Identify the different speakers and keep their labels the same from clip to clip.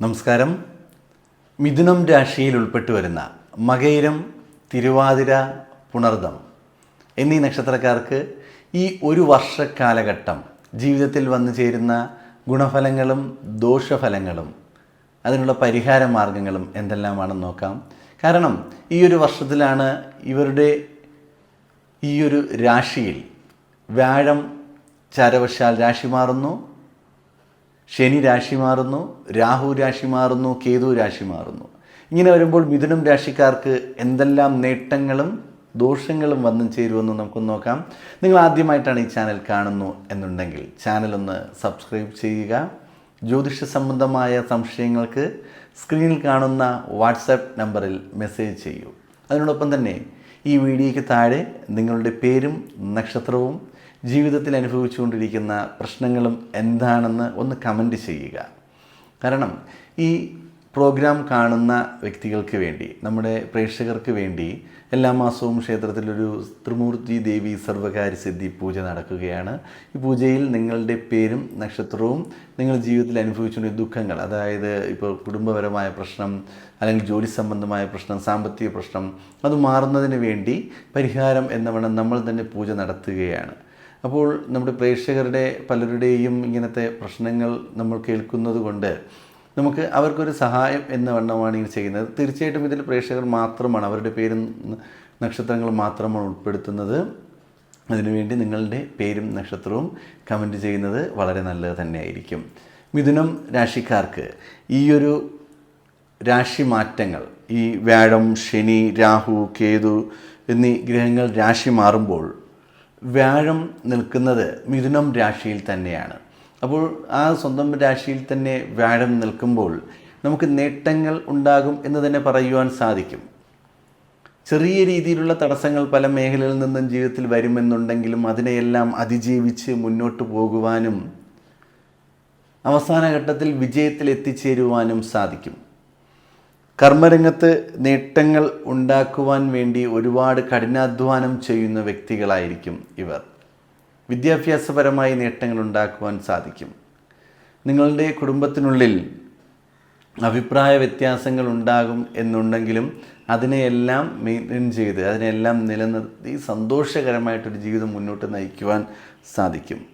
Speaker 1: നമസ്കാരം. മിഥുനം രാശിയിൽ ഉൾപ്പെട്ടു വരുന്ന മകയിരം തിരുവാതിര പുണർദം എന്നീ നക്ഷത്രക്കാർക്ക് ഈ ഒരു വർഷക്കാലഘട്ടം ജീവിതത്തിൽ വന്നു ചേരുന്ന ഗുണഫലങ്ങളും ദോഷഫലങ്ങളും അതിനുള്ള പരിഹാര മാർഗങ്ങളും എന്തെല്ലാമാണെന്ന് നോക്കാം. കാരണം ഈ ഒരു വർഷത്തിലാണ് ഇവരുടെ ഈ ഒരു രാശിയിൽ വ്യാഴം ചാരവശാൽ രാശി മാറുന്നു. ശനി രാശി മാറുന്നു രാഹു രാശി മാറുന്നു കേതു രാശി മാറുന്നു. ഇങ്ങനെ വരുമ്പോൾ മിഥുനം രാശിക്കാർക്ക് എന്തെല്ലാം നേട്ടങ്ങളും ദോഷങ്ങളും വന്നു ചേരുമെന്ന് നമുക്കൊന്ന് നോക്കാം. നിങ്ങൾ ആദ്യമായിട്ടാണ് ഈ ചാനൽ കാണുന്നു എന്നുണ്ടെങ്കിൽ ചാനൽ ഒന്ന് സബ്സ്ക്രൈബ് ചെയ്യുക. ജ്യോതിഷ സംബന്ധമായ സംശയങ്ങൾക്ക് സ്ക്രീനിൽ കാണുന്ന വാട്സാപ്പ് നമ്പറിൽ മെസ്സേജ് ചെയ്യൂ. അതിനോടൊപ്പം തന്നെ ഈ വീഡിയോയ്ക്ക് താഴെ നിങ്ങളുടെ പേരും നക്ഷത്രവും ജീവിതത്തിൽ അനുഭവിച്ചുകൊണ്ടിരിക്കുന്ന പ്രശ്നങ്ങളും എന്താണെന്ന് ഒന്ന് കമന്റ് ചെയ്യുക. കാരണം ഈ പ്രോഗ്രാം കാണുന്ന വ്യക്തികൾക്ക് വേണ്ടി നമ്മുടെ പ്രേക്ഷകർക്ക് വേണ്ടി എല്ലാ മാസവും ക്ഷേത്രത്തിലൊരു ത്രിമൂർത്തി ദേവി സർവകാര്യ സിദ്ധി പൂജ നടക്കുകയാണ്. ഈ പൂജയിൽ നിങ്ങളുടെ പേരും നക്ഷത്രവും നിങ്ങൾ ജീവിതത്തിൽ അനുഭവിച്ചുകൊണ്ട ദുഃഖങ്ങൾ അതായത് ഇപ്പോൾ കുടുംബപരമായ പ്രശ്നം അല്ലെങ്കിൽ ജോലി സംബന്ധമായ പ്രശ്നം സാമ്പത്തിക പ്രശ്നം അത് മാറുന്നതിന് വേണ്ടി പരിഹാരം എന്നവണ്ണം നമ്മൾ തന്നെ പൂജ നടത്തുകയാണ്. അപ്പോൾ നമ്മുടെ പ്രേക്ഷകരുടെ പലരുടെയും ഇങ്ങനത്തെ പ്രശ്നങ്ങൾ നമ്മൾ കേൾക്കുന്നത് കൊണ്ട് നമുക്ക് അവർക്കൊരു സഹായം എന്ന വണ്ണമാണ് ഇങ്ങനെ ചെയ്യുന്നത്. തീർച്ചയായിട്ടും ഇതിൽ പ്രേക്ഷകർ മാത്രമാണ് അവരുടെ പേരും നക്ഷത്രങ്ങൾ മാത്രമാണ് ഉൾപ്പെടുത്തുന്നത്. അതിനുവേണ്ടി നിങ്ങളുടെ പേരും നക്ഷത്രവും കമന്റ് ചെയ്യുന്നത് വളരെ നല്ലത് തന്നെയായിരിക്കും. മിഥുനം രാശിക്കാർക്ക് ഈ ഒരു രാശി മാറ്റങ്ങൾ ഈ വ്യാഴം ശനി രാഹു കേതു എന്നീ ഗ്രഹങ്ങൾ രാശി മാറുമ്പോൾ വ്യാഴം നിൽക്കുന്നത് മിഥുനം രാശിയിൽ തന്നെയാണ്. അപ്പോൾ ആ സ്വന്തം രാശിയിൽ തന്നെ വ്യാഴം നിൽക്കുമ്പോൾ നമുക്ക് നേട്ടങ്ങൾ ഉണ്ടാകും എന്ന് തന്നെ പറയുവാൻ സാധിക്കും. ചെറിയ രീതിയിലുള്ള തടസ്സങ്ങൾ പല മേഖലകളിൽ നിന്നും ജീവിതത്തിൽ വരുമെന്നുണ്ടെങ്കിലും അതിനെയെല്ലാം അതിജീവിച്ച് മുന്നോട്ട് പോകുവാനും അവസാന ഘട്ടത്തിൽ വിജയത്തിൽ എത്തിച്ചേരുവാനും സാധിക്കും. കർമ്മരംഗത്ത് നേട്ടങ്ങൾ ഉണ്ടാക്കുവാൻ വേണ്ടി ഒരുപാട് കഠിനാധ്വാനം ചെയ്യുന്ന വ്യക്തികളായിരിക്കും ഇവർ. വിദ്യാഭ്യാസപരമായി നേട്ടങ്ങൾ ഉണ്ടാക്കുവാൻ സാധിക്കും. നിങ്ങളുടെ കുടുംബത്തിനുള്ളിൽ അഭിപ്രായ വ്യത്യാസങ്ങൾ ഉണ്ടാകും എന്നുണ്ടെങ്കിലും അതിനെയെല്ലാം മെയിന്റെയിൻ ചെയ്ത് അതിനെല്ലാം നിലനിർത്തി സന്തോഷകരമായിട്ടൊരു ജീവിതം മുന്നോട്ട് നയിക്കുവാൻ സാധിക്കും.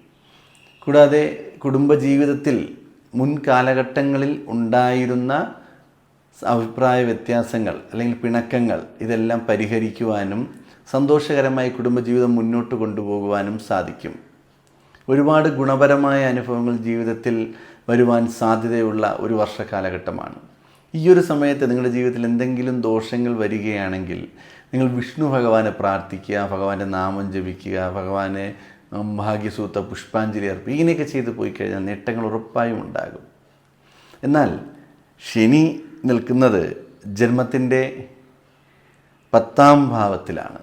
Speaker 1: കൂടാതെ കുടുംബജീവിതത്തിൽ മുൻ കാലഘട്ടങ്ങളിൽ ഉണ്ടായിരുന്ന അഭിപ്രായ വ്യത്യാസങ്ങൾ അല്ലെങ്കിൽ പിണക്കങ്ങൾ ഇതെല്ലാം പരിഹരിക്കുവാനും സന്തോഷകരമായി കുടുംബജീവിതം മുന്നോട്ട് കൊണ്ടുപോകുവാനും സാധിക്കും. ഒരുപാട് ഗുണപരമായ അനുഭവങ്ങൾ ജീവിതത്തിൽ വരുവാൻ സാധ്യതയുള്ള ഒരു വർഷ കാലഘട്ടമാണ്. ഈ ഒരു സമയത്ത് നിങ്ങളുടെ ജീവിതത്തിൽ എന്തെങ്കിലും ദോഷങ്ങൾ വരികയാണെങ്കിൽ നിങ്ങൾ വിഷ്ണു ഭഗവാനെ പ്രാർത്ഥിക്കുക ഭഗവാന്റെ നാമം ജപിക്കുക ഭഗവാനെ ഭാഗ്യസൂത്ത പുഷ്പാഞ്ജലി അർപ്പിക്കുക ഇങ്ങനെയൊക്കെ ചെയ്തു പോയി കഴിഞ്ഞാൽ നേട്ടങ്ങൾ ഉറപ്പായും ഉണ്ടാകും. എന്നാൽ ശനി നിൽക്കുന്നത് ജന്മത്തിന്റെ പത്താം ഭാവത്തിലാണ്.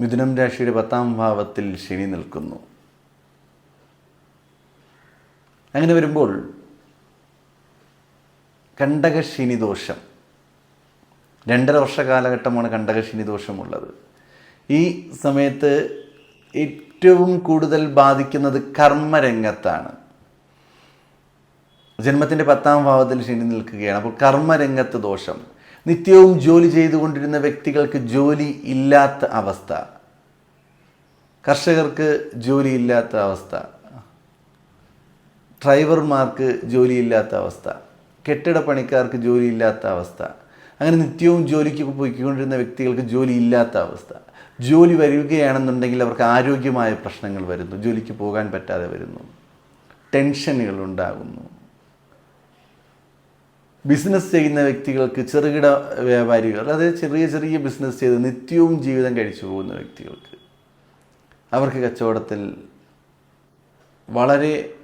Speaker 1: മിഥുനം രാശിയുടെ പത്താം ഭാവത്തിൽ ശനി നിൽക്കുന്നു. അങ്ങനെ വരുമ്പോൾ കണ്ടകശിനി ദോഷം. രണ്ടര വർഷ കാലഘട്ടമാണ് കണ്ടകശിനി ദോഷമുള്ളത്. ഈ സമയത്ത് ഏറ്റവും കൂടുതൽ ബാധിക്കുന്നത് കർമ്മരംഗത്താണ്. ജന്മത്തിന്റെ പത്താം ഭാവത്തിൽ ശനി നിൽക്കുകയാണ്. അപ്പോൾ കർമ്മരംഗത്ത് ദോഷം. നിത്യവും ജോലി ചെയ്തുകൊണ്ടിരുന്ന വ്യക്തികൾക്ക് ജോലി ഇല്ലാത്ത അവസ്ഥ. കർഷകർക്ക് ജോലി ഇല്ലാത്ത അവസ്ഥ. ഡ്രൈവർമാർക്ക് ജോലി ഇല്ലാത്ത അവസ്ഥ. കെട്ടിട പണിക്കാർക്ക് ജോലിയില്ലാത്ത അവസ്ഥ. അങ്ങനെ നിത്യവും ജോലിക്ക് പോയിക്കൊണ്ടിരുന്ന വ്യക്തികൾക്ക് ജോലി ഇല്ലാത്ത അവസ്ഥ. ജോലി വരികയാണെന്നുണ്ടെങ്കിൽ അവർക്ക് ആരോഗ്യമായ പ്രശ്നങ്ങൾ വരുന്നു. ജോലിക്ക് പോകാൻ പറ്റാതെ വരുന്നു. ടെൻഷനുകൾ ഉണ്ടാകുന്നു. ബിസിനസ് ചെയ്യുന്ന വ്യക്തികൾക്ക് ചെറുകിട വ്യാപാരികൾ അതായത് ചെറിയ ചെറിയ ബിസിനസ് ചെയ്ത് നിത്യവും ജീവിതം കഴിച്ചു പോകുന്ന വ്യക്തികൾക്ക് അവർക്ക് കച്ചവടത്തിൽ വളരെ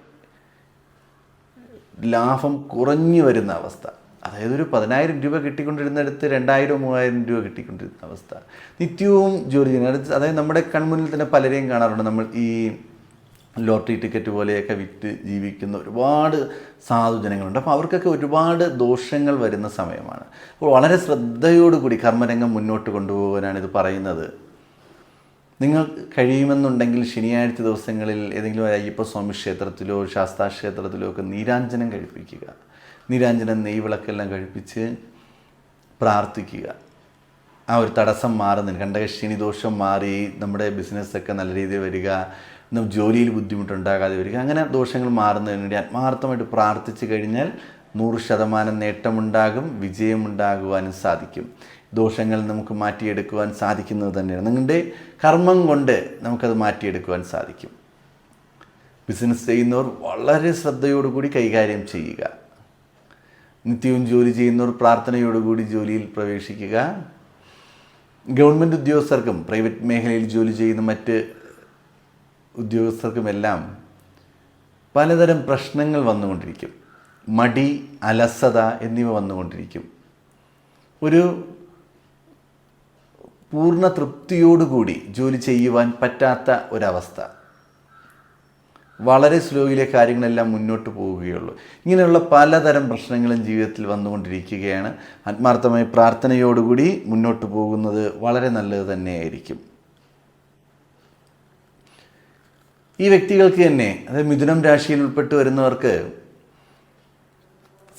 Speaker 1: ലാഭം കുറഞ്ഞു വരുന്ന അവസ്ഥ. അതായത് ഒരു പതിനായിരം രൂപ കിട്ടിക്കൊണ്ടിരുന്നിടത്ത് രണ്ടായിരം മൂവായിരം രൂപ കിട്ടിക്കൊണ്ടിരുന്ന അവസ്ഥ. നിത്യവും ജോലി ചെയ്യുന്ന അതായത് നമ്മുടെ കൺമുന്നിൽ തന്നെ പലരെയും കാണാറുണ്ട് നമ്മൾ ഈ ലോട്ടറി ടിക്കറ്റ് പോലെയൊക്കെ വിറ്റ് ജീവിക്കുന്ന ഒരുപാട് സാധുജനങ്ങളുണ്ട് അപ്പോൾ അവർക്കൊക്കെ ഒരുപാട് ദോഷങ്ങൾ വരുന്ന സമയമാണ്. അപ്പോൾ വളരെ ശ്രദ്ധയോടുകൂടി കർമ്മരംഗം മുന്നോട്ട് കൊണ്ടുപോകാനാണ് ഇത് പറയുന്നത്. നിങ്ങൾ കഴിയുമെന്നുണ്ടെങ്കിൽ ശനിയാഴ്ച ദിവസങ്ങളിൽ ഏതെങ്കിലും അയ്യപ്പസ്വാമി ക്ഷേത്രത്തിലോ ശാസ്താ ക്ഷേത്രത്തിലോ ഒക്കെ നീരാഞ്ജനം കഴിപ്പിക്കുക. നീരാഞ്ജനം നെയ്വിളക്കെല്ലാം കഴിപ്പിച്ച് പ്രാർത്ഥിക്കുക. ആ ഒരു തടസ്സം മാറുന്നതിന് കണ്ടകശിനി ദോഷം മാറി നമ്മുടെ ബിസിനസ്സൊക്കെ നല്ല രീതിയിൽ വരിക. ജോലിയിൽ ബുദ്ധിമുട്ടുണ്ടാകാതെ വരിക അങ്ങനെ ദോഷങ്ങൾ മാറുന്നതിന് വേണ്ടി ആത്മാർത്ഥമായിട്ട് പ്രാർത്ഥിച്ചു കഴിഞ്ഞാൽ നൂറ് ശതമാനം നേട്ടമുണ്ടാകും വിജയമുണ്ടാകുവാനും സാധിക്കും. ദോഷങ്ങൾ നമുക്ക് മാറ്റിയെടുക്കുവാൻ സാധിക്കുന്നത് തന്നെയാണ്. നിങ്ങളുടെ കർമ്മം കൊണ്ട് നമുക്കത് മാറ്റിയെടുക്കുവാൻ സാധിക്കും. ബിസിനസ് ചെയ്യുന്നവർ വളരെ ശ്രദ്ധയോടുകൂടി കൈകാര്യം ചെയ്യുക. നിത്യവും ജോലി ചെയ്യുന്നവർ പ്രാർത്ഥനയോടുകൂടി ജോലിയിൽ പ്രവേശിക്കുക. ഗവൺമെന്റ് ഉദ്യോഗസ്ഥർക്കും പ്രൈവറ്റ് മേഖലയിൽ ജോലി ചെയ്യുന്ന മറ്റ് ഉദ്യോഗസ്ഥർക്കുമെല്ലാം പലതരം പ്രശ്നങ്ങൾ വന്നുകൊണ്ടിരിക്കും. മടി അലസത എന്നിവ വന്നുകൊണ്ടിരിക്കും. ഒരു പൂർണ തൃപ്തിയോടുകൂടി ജോലി ചെയ്യുവാൻ പറ്റാത്ത ഒരവസ്ഥ. വളരെ സ്ലോയിലെ കാര്യങ്ങളെല്ലാം മുന്നോട്ട് പോവുകയുള്ളൂ. ഇങ്ങനെയുള്ള പലതരം പ്രശ്നങ്ങളും ജീവിതത്തിൽ വന്നുകൊണ്ടിരിക്കുകയാണ്. ആത്മാർത്ഥമായി പ്രാർത്ഥനയോടുകൂടി മുന്നോട്ട് പോകുന്നത് വളരെ നല്ലത് തന്നെയായിരിക്കും. ഈ വ്യക്തികൾക്ക് തന്നെ അതായത് മിഥുനം രാശിയിൽ ഉൾപ്പെട്ട് വരുന്നവർക്ക്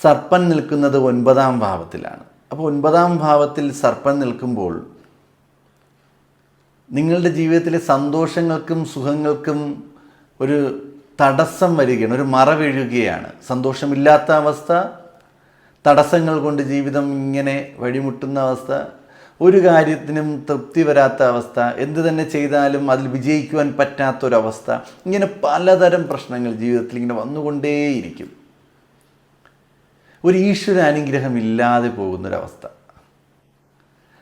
Speaker 1: സർപ്പൻ നിൽക്കുന്നത് ഒൻപതാം ഭാവത്തിലാണ്. അപ്പോൾ ഒൻപതാം ഭാവത്തിൽ സർപ്പൻ നിൽക്കുമ്പോൾ നിങ്ങളുടെ ജീവിതത്തിലെ സന്തോഷങ്ങൾക്കും സുഖങ്ങൾക്കും ഒരു തടസ്സം വരികയാണ് ഒരു മറ വീഴുകയാണ്. സന്തോഷമില്ലാത്ത അവസ്ഥ തടസ്സങ്ങൾ കൊണ്ട് ജീവിതം ഇങ്ങനെ വഴിമുട്ടുന്ന അവസ്ഥ ഒരു കാര്യത്തിനും തൃപ്തി വരാത്ത അവസ്ഥ. എന്ത് തന്നെ ചെയ്താലും അതിൽ വിജയിക്കുവാൻ പറ്റാത്തൊരവസ്ഥ. ഇങ്ങനെ പലതരം പ്രശ്നങ്ങൾ ജീവിതത്തിൽ ഇങ്ങനെ വന്നുകൊണ്ടേയിരിക്കും. ഒരു ഈശ്വര അനുഗ്രഹം ഇല്ലാതെ പോകുന്നൊരവസ്ഥ.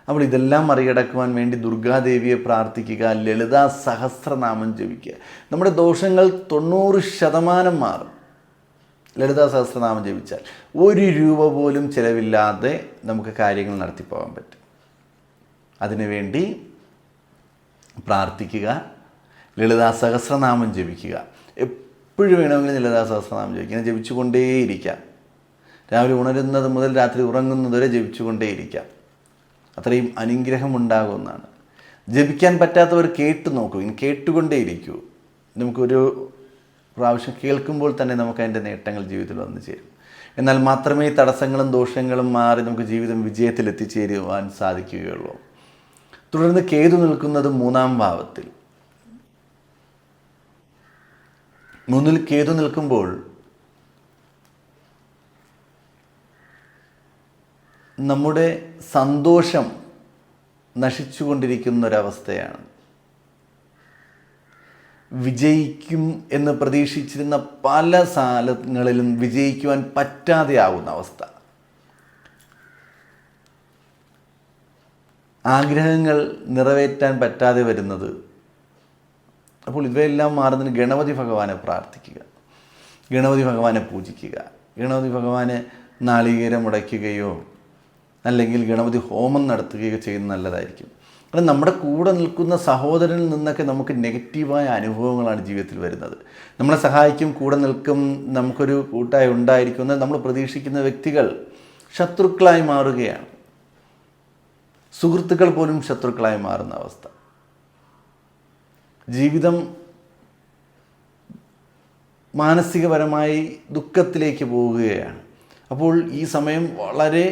Speaker 1: നമ്മൾ ഇതെല്ലാം മറികടക്കുവാൻ വേണ്ടി ദുർഗാദേവിയെ പ്രാർത്ഥിക്കുക ലളിതാ സഹസ്രനാമം ജപിക്കുക. നമ്മുടെ ദോഷങ്ങൾ തൊണ്ണൂറ് ശതമാനം മാറും. ലളിതാ സഹസ്രനാമം ജപിച്ചാൽ ഒരു രൂപ പോലും ചിലവില്ലാതെ നമുക്ക് കാര്യങ്ങൾ നടത്തിപ്പോകാൻ പറ്റും. അതിനുവേണ്ടി പ്രാർത്ഥിക്കുക. ലളിതാ സഹസ്രനാമം ജപിക്കുക. എപ്പോഴും വേണമെങ്കിലും ലളിതാ സഹസ്രനാമം ജപിക്കുക. ഇങ്ങനെ ജപിച്ചുകൊണ്ടേയിരിക്കാം. രാവിലെ ഉണരുന്നത് മുതൽ രാത്രി ഉറങ്ങുന്നത് വരെ ജപിച്ചുകൊണ്ടേയിരിക്കാം. അത്രയും അനുഗ്രഹം ഉണ്ടാകുമെന്നാണ് ജപിക്കാൻ പറ്റാത്തവർ കേട്ട് നോക്കൂ. ഇനി കേട്ടുകൊണ്ടേയിരിക്കൂ. നമുക്കൊരു പ്രാവശ്യം കേൾക്കുമ്പോൾ തന്നെ നമുക്ക് അതിന്റെ നേട്ടങ്ങൾ ജീവിതത്തിൽ വന്നു ചേരും. എന്നാൽ മാത്രമേ തടസ്സങ്ങളും ദോഷങ്ങളും മാറി നമുക്ക് ജീവിതം വിജയത്തിൽ എത്തിച്ചേരുവാൻ സാധിക്കുകയുള്ളൂ. തുടർന്ന് കേതു നിൽക്കുന്നത് മൂന്നാം ഭാവത്തിൽ. മൂന്നിൽ കേതു നിൽക്കുമ്പോൾ നമ്മുടെ സന്തോഷം നശിച്ചുകൊണ്ടിരിക്കുന്ന ഒരവസ്ഥയാണ് വിജയിക്കും എന്ന് പ്രതീക്ഷിച്ചിരുന്ന പല സാലങ്ങളിലും വിജയിക്കുവാൻ പറ്റാതെ ആവുന്ന അവസ്ഥ. ആഗ്രഹങ്ങൾ നിറവേറ്റാൻ പറ്റാതെ വരുന്നത്. അപ്പോൾ ഇവയെല്ലാം മാറുന്നതിന് ഗണപതി ഭഗവാനെ പ്രാർത്ഥിക്കുക. ഗണപതി ഭഗവാനെ പൂജിക്കുക. ഗണപതി ഭഗവാനെ നാളികേരം ഉടയ്ക്കുകയോ അല്ലെങ്കിൽ ഗണപതി ഹോമം നടത്തുകയോ ചെയ്യുന്നത് നല്ലതായിരിക്കും. കാരണം നമ്മുടെ കൂടെ നിൽക്കുന്ന സഹോദരനിൽ നിന്നൊക്കെ നമുക്ക് നെഗറ്റീവായ അനുഭവങ്ങളാണ് ജീവിതത്തിൽ വരുന്നത്. നമ്മളെ സഹായിക്കും കൂടെ നിൽക്കും നമുക്കൊരു കൂട്ടായി ഉണ്ടായിരിക്കും നമ്മൾ പ്രതീക്ഷിക്കുന്ന വ്യക്തികൾ ശത്രുക്കളായി മാറുകയാണ്. സുഹൃത്തുക്കൾ പോലും ശത്രുക്കളായി മാറുന്ന അവസ്ഥ. ജീവിതം മാനസികപരമായി ദുഃഖത്തിലേക്ക് പോവുകയാണ് അപ്പോൾ ഈ സമയം വളരെ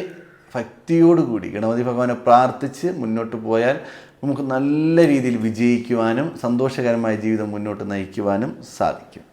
Speaker 1: ഭക്തിയോടുകൂടി ഗണപതി ഭഗവാനെ പ്രാർത്ഥിച്ച് മുന്നോട്ട് പോയാൽ നമുക്ക് നല്ല രീതിയിൽ വിജയിക്കുവാനും സന്തോഷകരമായ ജീവിതം മുന്നോട്ട് നയിക്കുവാനും സാധിക്കും.